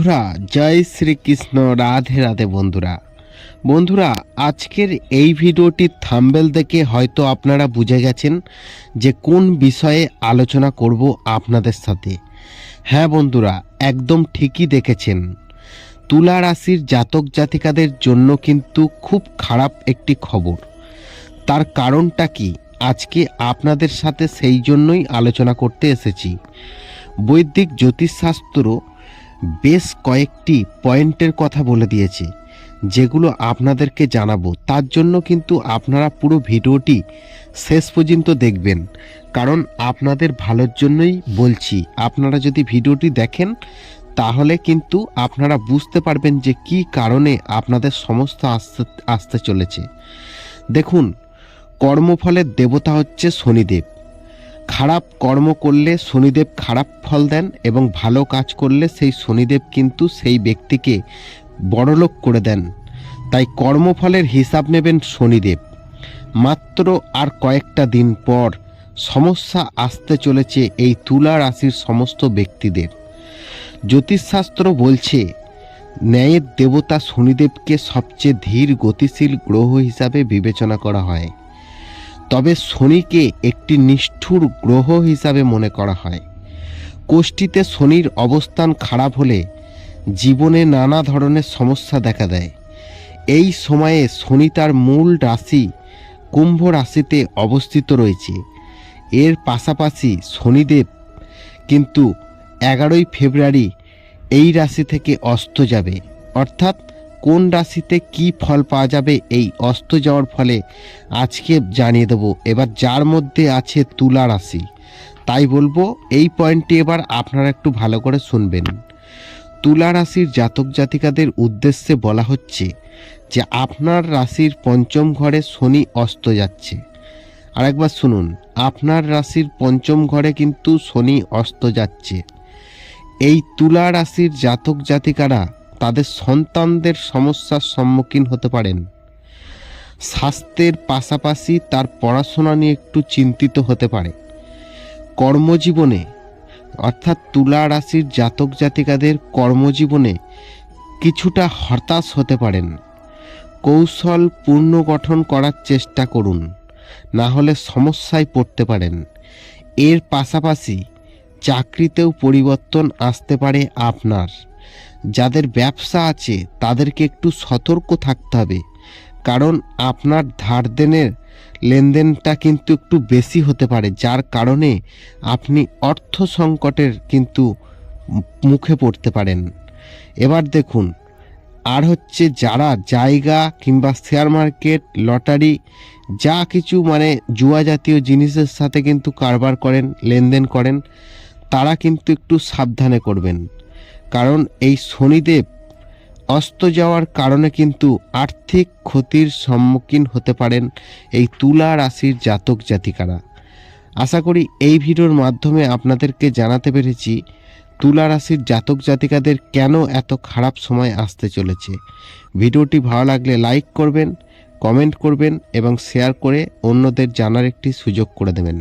বন্ধুরা, জয় শ্রীকৃষ্ণ, রাধে রাধে বন্ধুরা। বন্ধুরা, আজকের এই ভিডিওটি থাম্বেল দেখে হয়তো আপনারা বুঝে গেছেন যে কোন বিষয়ে আলোচনা করব আপনাদের সাথে। হ্যাঁ বন্ধুরা, একদম ঠিকই দেখেছেন। তুলা রাশির জাতক জাতিকাদের জন্য কিন্তু খুব খারাপ একটি খবর। তার কারণটা কি? আজকে আপনাদের সাথে সেই জন্যই আলোচনা করতে এসেছি। বৈদিক জ্যোতিষশাস্ত্র বেশ কয়েকটি পয়েন্টের কথা বলে দিয়েছে, যেগুলো আপনাদেরকে জানাব। তার জন্য কিন্তু আপনারা পুরো ভিডিওটি শেষ পর্যন্ত দেখবেন, কারণ আপনাদের ভালোর জন্যই বলছি। আপনারা যদি ভিডিওটি দেখেন, তাহলে কিন্তু আপনারা বুঝতে পারবেন যে কি কারণে আপনাদের সমস্ত আসতে আসতে চলেছে। দেখুন, কর্মফলের দেবতা হচ্ছে শনিদেব। খারাপ কর্ম করলে শনিদেব খারাপ ফল দেন এবং ভালো কাজ করলে সেই শনিদেব কিন্তু সেই ব্যক্তিকে বড়লোক করে দেন। তাই কর্মফলের হিসাব নেবেন শনিদেব। মাত্র আর কয়েকটা দিন পর সমস্যা আসতে চলেছে এই তুলা রাশির সমস্ত ব্যক্তিদের। জ্যোতিষশাস্ত্র বলছে, ন্যায়ের দেবতা শনিদেবকে সবচেয়ে ধীর গতিশীল গ্রহ হিসাবে বিবেচনা করা হয়। তবে শনিকে একটি নিষ্ঠুর গ্রহ হিসাবে মনে করা হয়। কোষ্ঠীতে শনির অবস্থান খারাপ হলে জীবনে নানা ধরনের সমস্যা দেখা দেয়। এই সময়ে শনি তার মূল রাশি কুম্ভ রাশিতে অবস্থিত রয়েছে। এর পাশাপাশি শনিদেব কিন্তু এগারোই ফেব্রুয়ারি এই রাশি থেকে অস্ত যাবে। অর্থাৎ কোন রাশিতে কি ফল পাওয়া যাবে এই অস্ত যাওয়ার ফলে আজকে জানিয়ে দেবো। এবার যার মধ্যে আছে তুলা রাশি, তাই বলব এই পয়েন্টটি এবার আপনারা একটু ভালো করে শুনবেন। তুলা রাশির জাতক জাতিকাদের উদ্দেশ্যে বলা হচ্ছে যে আপনার রাশির পঞ্চম ঘরে শনি অস্ত যাচ্ছে। আরেকবার শুনুন, আপনার রাশির পঞ্চম ঘরে কিন্তু শনি অস্ত যাচ্ছে। এই তুলা রাশির জাতক জাতিকারা তাদের সন্তানদের সমস্যার সম্মুখীন হতে পারেন। স্বাস্থ্যের পাশাপাশি তার পড়াশোনা নিয়ে একটু চিন্তিত হতে পারে। কর্মজীবনে, অর্থাৎ তুলা রাশির জাতক জাতিকাদের কর্মজীবনে কিছুটা হতাশ হতে পারেন। কৌশল পুনর্গঠন করার চেষ্টা করুন, না হলে সমস্যায় পড়তে পারেন। এর পাশাপাশি চাকরিতেও পরিবর্তন আসতে পারে আপনার। যাদের ব্যবসা আছে তাদেরকে একটু সতর্ক থাকতে হবে। কারণ আপনার ধার দেনের লেনদেনটা কিন্তু একটু বেশি হতে পারে, যার কারণে আপনি অর্থ সংকটের কিন্তু মুখে পড়তে পারেন। এবার দেখুন, আর হচ্ছে যারা জায়গা কিংবা শেয়ার মার্কেট, লটারি, যা কিছু মানে জুয়া জাতীয় জিনিসের সাথে কিন্তু কারবার করেন, লেনদেন করেন, তারা কিন্তু একটু সাবধানে করবেন। কারণ এই শনিদেব অস্ত যাওয়ার কারণে কিন্তু আর্থিক ক্ষতির সম্মুখীন হতে পারেন এই তুলা রাশির জাতক জাতিকারা। আশা করি এই ভিডিওর মাধ্যমে আপনাদেরকে জানাতে পেরেছি তুলা রাশির জাতক জাতিকাদের কেন এত খারাপ সময় আসতে চলেছে। ভিডিওটি ভালো লাগলে লাইক করবেন, কমেন্ট করবেন এবং শেয়ার করে অন্যদের জানার একটি সুযোগ করে দেবেন।